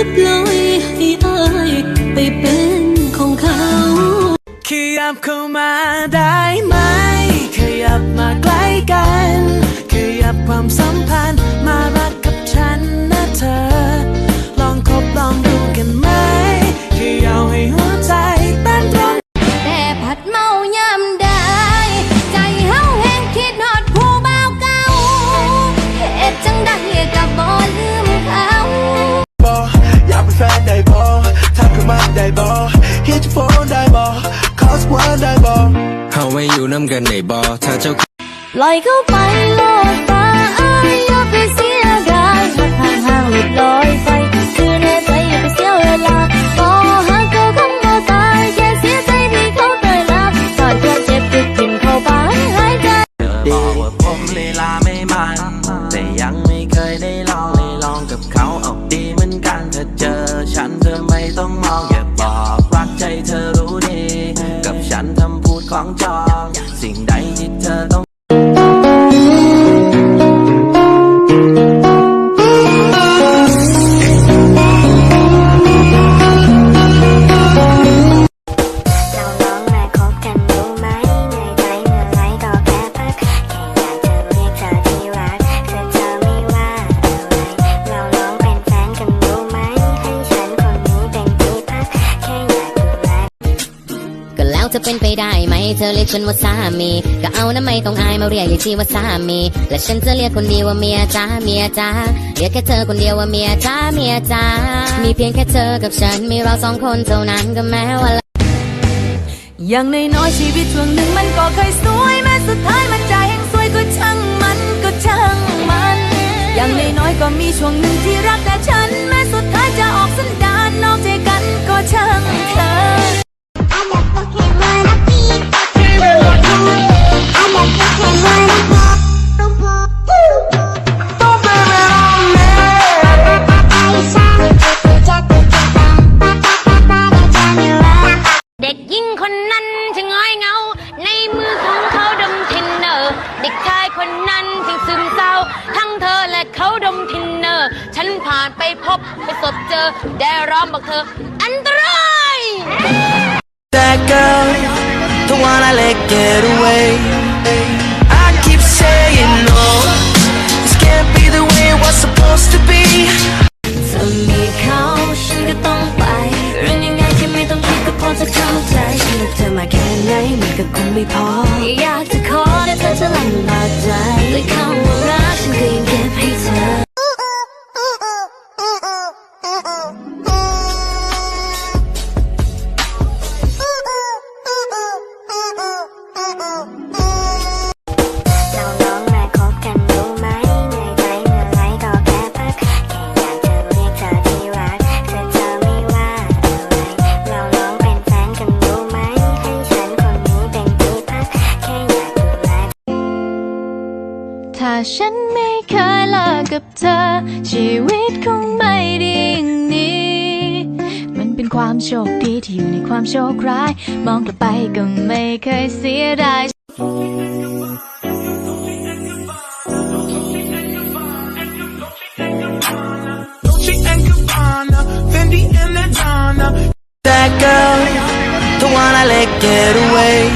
รือปล่อยให้อายไปเป็นของเขาขยับเข้ามาได้ สวันได้บอเฮาไว้อยู่น้ำกันได้บ่ถ้าเจ้าปล่อยเข้าไปโลดฟ้าอ้ายอย่าไปเสียดายหักห่างห่างหลุดลอยไปคือแน่ใจอย่าไปเสียเวลาพอหากเกิดคำว่าตายแค่เสียใจที่เขาเตยลาตอนเธอเจ็บติดกินเข้าไปหายใจบอกว่าผมลีลาไม่มันแต่ยังไม่เคยได้ลองได้ลองกับเขาเอาดีเหมือนกันถ้าเจอฉัน สิ่งใดที่เธอต้อง ก็แล้วจะเป็นไปได้ไหมเธอเรียกฉันว่าสามี ก็เอานะไม่ต้องอายมาเรียกอย่างที่ว่าสามี และฉันจะเรียกคนเดียวว่าเมียจ้าเมียจ้าเรียกแค่เธอคนเดียวว่าเมียจ้าเมียจ้ามีเพียงแค่เธอกับฉันมีเราสองคนเท่านั้นก็แม้ว่าอย่างน้อยชีวิตช่วงหนึ่งมันก็เคยสวยแม้สุดท้ายมันจะแห่งสวยก็ช่างมันก็ช่างมัน อย่างน้อยก็มีช่วงหนึ่งที่รักแต่ฉัน แม้สุดท้ายจะออกสันดานนอกใจกันก็ช่างเธอ เด็กยิ่งคนนั้นช่างง้อยเงา ในมือของเขาดมทินเนอร์ เด็กชายคนนั้นช่างซึมเศร้า ทั้งเธอและเขาดมทินเนอร์ ฉันผ่านไปพบไปสบเจอ ได้ร้องบอกเธอ อันตราย That girl, the one I let get away. I keep saying no, this can't be the way it was supposed to be. เธอมีเขาฉันก็ต้องไปเรื่องยังไงแค่ไม่ต้องคิดก็พอจะเข้าใจฉันรักเธอมาแค่ไหนมันก็คงไม่พอ อยากจะขอแต่เธอจะลำบากใจและคำว่ารักฉันก็ยัง ฉันไม่เคยเลิกกับเธอ ชีวิตคงไม่ดีอย่างนี้ มันเป็นความโชคดีที่อยู่ในความโชคร้าย มองกลับไปก็ไม่เคยเสียดาย Dolce and Gabbana, Fendi and Adana. That girl, the one I let get away.